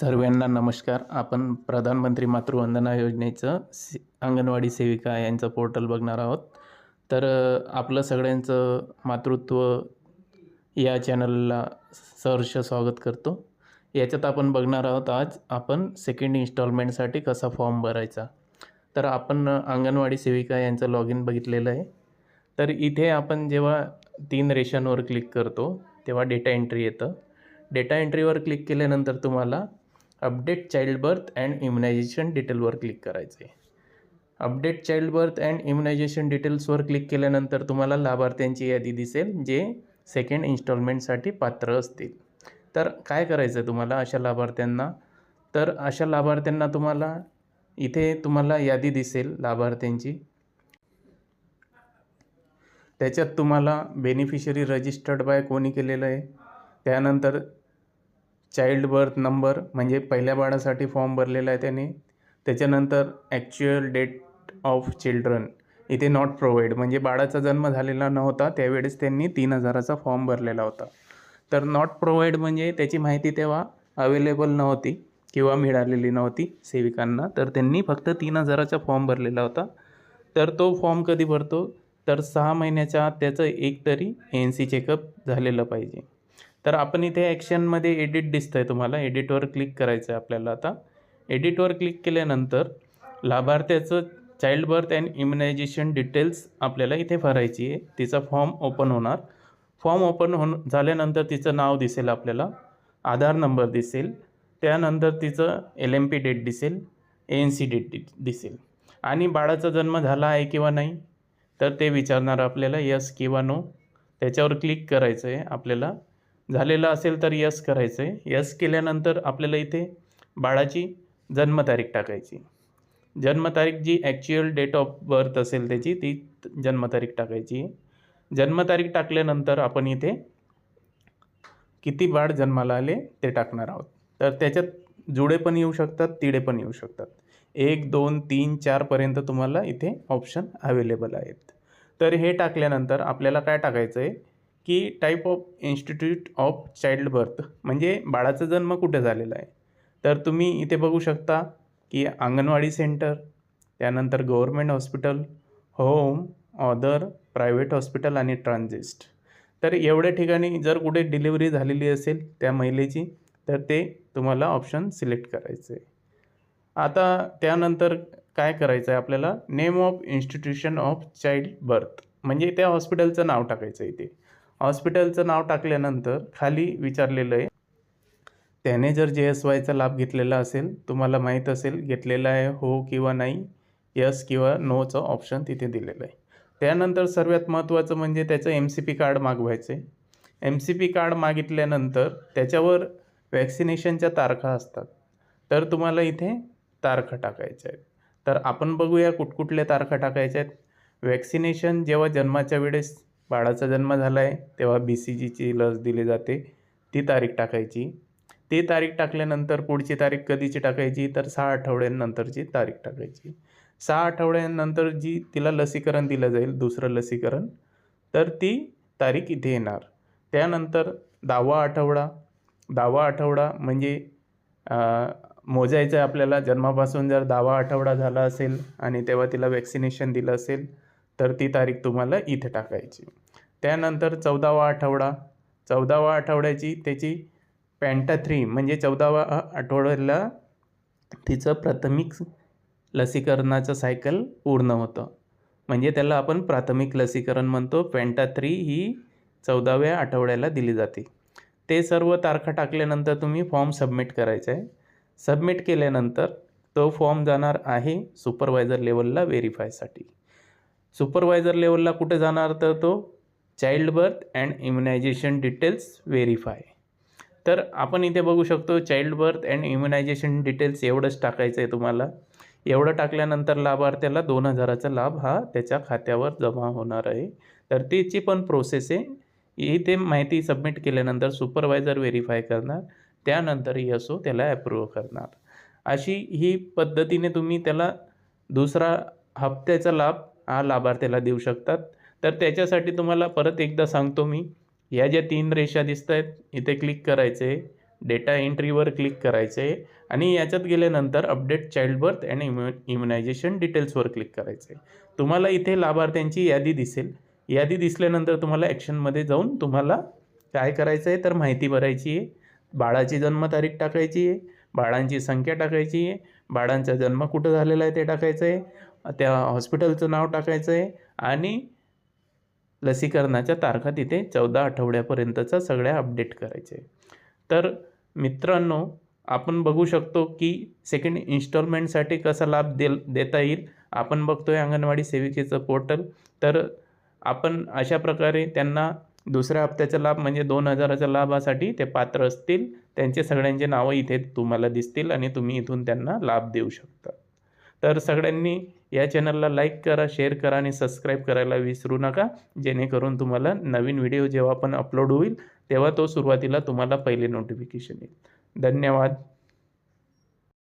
सर्वांना नमस्कार. आपण प्रधानमंत्री मातृवंदना योजनेचं से अंगणवाडी सेविका यांचं पोर्टल बघणार आहोत. तर आपलं सगळ्यांचं मातृत्व या चॅनलला सहर्ष स्वागत करतो. याच्यात आपण बघणार आहोत आज आपण सेकंड इन्स्टॉलमेंटसाठी कसा फॉर्म भरायचा. तर आपण अंगणवाडी सेविका यांचं लॉग इन बघितलेलं आहे. तर इथे आपण जेव्हा तीन रेषांवर क्लिक करतो तेव्हा डेटा एंट्री येतं. डेटा एंट्रीवर क्लिक केल्यानंतर तुम्हाला update child birth and immunisation डिटेलवर click करायचं आहे update child birth and immunisation डिटेल्सवर click केल्यानंतर तुम्हाला लाभार्थ्यांची यादी दिसेल जे सेकंड इन्स्टॉलमेंटसाठी पात्र असतील. तर काय करायचं आहे तुम्हाला अशा लाभार्थ्यांना? तर अशा लाभार्थ्यांना तुम्हाला इथे तुम्हाला यादी दिसेल लाभार्थ्यांची. त्याच्यात तुम्हाला बेनिफिशरी रजिस्टर्ड बाय कोणी केलेलं आहे. त्यानंतर चाइल्ड बर्थ नंबर म्हणजे पहिल्या बाळासाठी फॉर्म भरलेला आहे त्याने. त्याच्यानंतर ॲक्च्युअल डेट ऑफ चिल्ड्रन इथे नॉट प्रोव्हाइड म्हणजे बाळाचा जन्म झालेला नव्हता त्यावेळेस त्यांनी तीन हजाराचा फॉर्म भरलेला होता. तर नॉट प्रोव्हाइड म्हणजे त्याची माहिती तेव्हा अवेलेबल नव्हती किंवा मिळालेली नव्हती सेविकांना. तर त्यांनी फक्त तीन हजाराचा फॉर्म भरलेला होता. तर तो फॉर्म कधी भरतो? तर सहा महिन्याच्या आत त्याचं एक तरी एन सी चेकअप झालेलं पाहिजे. तर आपण इथे ॲक्शनमध्ये एडिट दिसतं आहे तुम्हाला. एडिटवर क्लिक करायचं आहे आपल्याला आता. एडिटवर क्लिक केल्यानंतर लाभार्थ्याचं child birth and immunisation details आपल्याला इथे भरायची आहे. तिचा फॉर्म ओपन होणार. फॉर्म ओपन होण झाल्यानंतर तिचं नाव दिसेल आपल्याला. आधार नंबर दिसेल. त्यानंतर तिचं एल एम पी डेट दिसेल. ए एन सी डेट दिसेल. आणि बाळाचा जन्म झाला आहे किंवा नाही तर ते विचारणार आपल्याला यस किंवा नो त्याच्यावर क्लिक करायचं आहे आपल्याला. झालेलं असेल तर यस करायचं आहे. यस केल्यानंतर आपल्याला इथे बाळाची जन्मतारीख टाकायची. जन्मतारीख जी ॲक्च्युअल डेट ऑफ बर्थ असेल त्याची ती जन्मतारीख टाकायची. आहे जन्मतारीख टाकल्यानंतर आपण इथे किती बाळ जन्माला आले ते टाकणार आहोत. तर त्याच्यात जुडे पण येऊ शकतात तिडे पण येऊ शकतात. एक दोन तीन चारपर्यंत तुम्हाला इथे ऑप्शन अवेलेबल आहेत. तर हे टाकल्यानंतर आपल्याला काय टाकायचं आहे की type of institute of child birth म्हणजे बाळाचा जन्म कुठे झालेला आहे? तर तुम्ही इथे बघू शकता की अंगणवाडी सेंटर त्यानंतर government hospital home other private hospital आणि ट्रान्झिस्ट तर एवढ्या ठिकाणी जर कुठे डिलिव्हरी झालेली असेल त्या महिलेची तर ते तुम्हाला ऑप्शन सिलेक्ट करायचं आहे. आता त्यानंतर काय करायचं आहे आपल्याला? Name of institution of child birth म्हणजे त्या हॉस्पिटलचं नाव टाकायचं आहे इथे. हॉस्पिटलचं नाव टाकल्यानंतर खाली विचारलेलं आहे. त्याने जर जे एस वायचा लाभ घेतलेला असेल तुम्हाला माहीत असेल घेतलेला आहे हो किंवा नाही यस किंवा नोचं ऑप्शन तिथे दिलेलं आहे. त्यानंतर सर्वात महत्त्वाचं म्हणजे त्याचं एम सी पी कार्ड मागवायचं आहे. एम सी पी कार्ड मागितल्यानंतर त्याच्यावर वॅक्सिनेशनच्या तारखा असतात. तर तुम्हाला इथे तारखा टाकायच्या आहेत. तर आपण बघूया कुठकुठल्या तारखा टाकायच्या आहेत. वॅक्सिनेशन जेव्हा जन्माच्या वेळेस बाळाचा जन्म झाला आहे तेव्हा बी सी जीची लस दिली जाते. ती तारीख टाकायची. ती तारीख टाकल्यानंतर पुढची तारीख कधीची टाकायची? तर सहा आठवड्यांनंतरची तारीख टाकायची. सहा आठवड्यांनंतर जी तिला लसीकरण दिलं जाईल दुसरं लसीकरण तर ती तारीख इथे येणार. त्यानंतर दहावा आठवडा. दहावा आठवडा म्हणजे मोजायचं आहे आपल्याला. जन्मापासून जर दहावा आठवडा झाला असेल आणि तेव्हा तिला वॅक्सिनेशन दिलं असेल तर ती तारीख तुम्हाला इथे टाकायची. त्यानंतर चौदावा आठवडा. चौदावा आठवड्याची त्याची पॅन्टाथ्री म्हणजे चौदावा आठवड्याला तिचं प्राथमिक लसीकरणाचं सायकल पूर्ण होतं. म्हणजे त्याला आपण प्राथमिक लसीकरण म्हणतो. पॅन्टाथ्री ही चौदाव्या आठवड्याला दिली जाते. ते सर्व तारखा टाकल्यानंतर तुम्ही फॉर्म सबमिट करायचा आहे. सबमिट केल्यानंतर तो फॉर्म जाणार आहे सुपरवायझर लेवलला व्हेरीफायसाठी सुपरवायझर लेवलला कुठे जाणार तर तो child birth and immunisation details verify तर आपण इथे बघू शकतो child birth and immunisation details एवढंच टाकायचं आहे तुम्हाला. एवढं टाकल्यानंतर लाभार्थ्याला दोन हजाराचा लाभ हा त्याच्या खात्यावर जमा होणार आहे. तर त्याची पण प्रोसेस आहे. इथे माहिती सबमिट केल्यानंतर सुपरवायझर व्हेरीफाय करणार. त्यानंतर यसो त्याला ॲप्रूव्ह करणार. अशी ही पद्धतीने तुम्ही त्याला दुसरा हप्त्याचा लाभ हा लाभार्थ्याला देऊ शकतात. तर त्याच्यासाठी तुम्हाला परत एकदा सांगतो मी. या ज्या तीन रेषा दिसत आहेत इथे क्लिक करायचे डेटा एंट्रीवर क्लिक करायचं आहे आणि याच्यात गेल्यानंतर update child birth and immu immunisation डिटेल्सवर click करायचं. आहे तुम्हाला इथे लाभार्थ्यांची यादी दिसेल. यादी दिसल्यानंतर तुम्हाला ॲक्शनमध्ये जाऊन तुम्हाला काय करायचं आहे तर माहिती भरायची आहे. बाळाची जन्मतारीख टाकायची आहे. बाळांची संख्या टाकायची आहे बाळांचा जन्म कुठं झालेला आहे ते टाकायचं आहे त्या हॉस्पिटलचं नाव टाकायचं आहे आणि लसीकरणाच्या तारखा तिथे चौदा आठवड्यापर्यंतचा सगळ्या अपडेट करायचे तर मित्रांनो आपण बघू शकतो की सेकंड इन्स्टॉलमेंटसाठी कसा लाभ देल देता येईल. आपण बघतो आहे अंगणवाडी सेविकेचं पोर्टल. तर आपण अशा प्रकारे त्यांना दुसऱ्या हप्त्याचा लाभ म्हणजे दोन हजाराच्या लाभासाठी ते पात्र असतील. त्यांचे सगळ्यांचे नावं इथे तुम्हाला दिसतील आणि तुम्ही इथून त्यांना लाभ देऊ शकता. तर सगळ्यांनी या चॅनलला लाईक करा शेअर करा आणि सबस्क्राईब करायला विसरू नका. जेणेकरून तुम्हाला नवीन व्हिडिओ जेव्हा पण अपलोड होईल तेव्हा तो सुरुवातीला तुम्हाला पहिले नोटिफिकेशन येईल. धन्यवाद.